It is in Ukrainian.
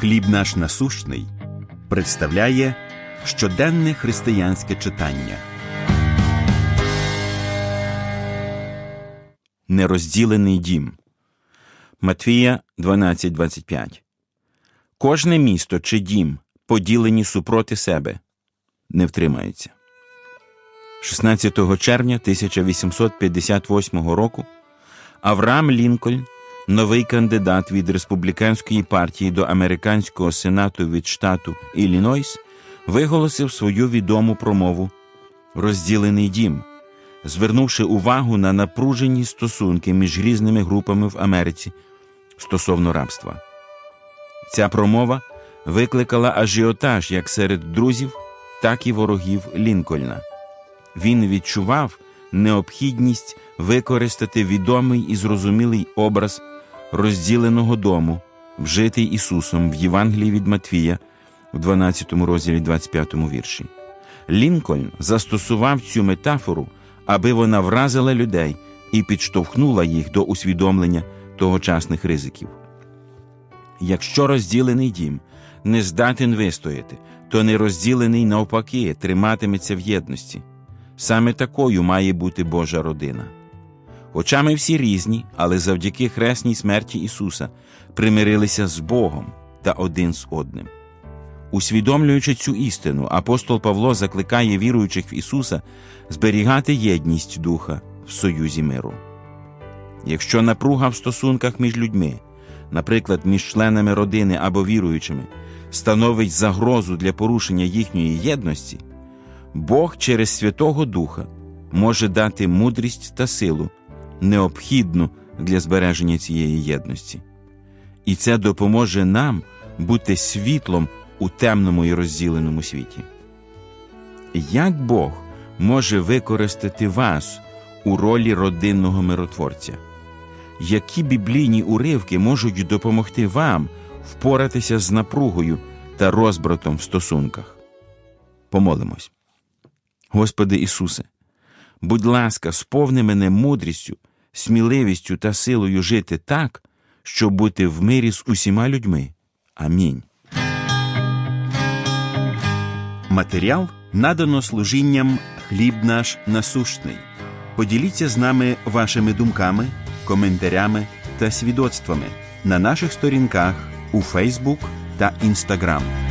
Хліб наш насущний представляє щоденне християнське читання. Нерозділений дім. Матвія 12.25 Кожне місто чи дім, поділені супроти себе, не втримається. 16 червня 1858 року Авраам Лінкольн, новий кандидат від республіканської партії до американського сенату від штату Іллінойс, виголосив свою відому промову Розділений дім, звернувши увагу на напружені стосунки між різними групами в Америці стосовно рабства. Ця промова викликала ажіотаж як серед друзів, так і ворогів Лінкольна. Він відчував необхідність використати відомий і зрозумілий образ розділеного дому, вжитий Ісусом в Євангелії від Матвія в 12 розділі 25 вірші. Лінкольн застосував цю метафору, аби вона вразила людей і підштовхнула їх до усвідомлення тогочасних ризиків. Якщо розділений дім не здатен вистояти, то нерозділений навпаки триматиметься в єдності. Саме такою має бути Божа родина. Хоча ми всі різні, але завдяки хресній смерті Ісуса примирилися з Богом та один з одним. Усвідомлюючи цю істину, апостол Павло закликає віруючих в Ісуса зберігати єдність Духа в союзі миру. Якщо напруга в стосунках між людьми, наприклад, між членами родини або віруючими, становить загрозу для порушення їхньої єдності, Бог через Святого Духа може дати мудрість та силу, необхідну для збереження цієї єдності. І це допоможе нам бути світлом у темному і розділеному світі. Як Бог може використати вас у ролі родинного миротворця? Які біблійні уривки можуть допомогти вам впоратися з напругою та розбратом в стосунках? Помолимось. Господи Ісусе, будь ласка, сповни мене мудрістю, сміливістю та силою жити так, щоб бути в мирі з усіма людьми. Амінь. Матеріал надано служінням хліб наш насущний. Поділіться з нами вашими думками, коментарями та свідоцтвами на наших сторінках у Фейсбук та Інстаграм.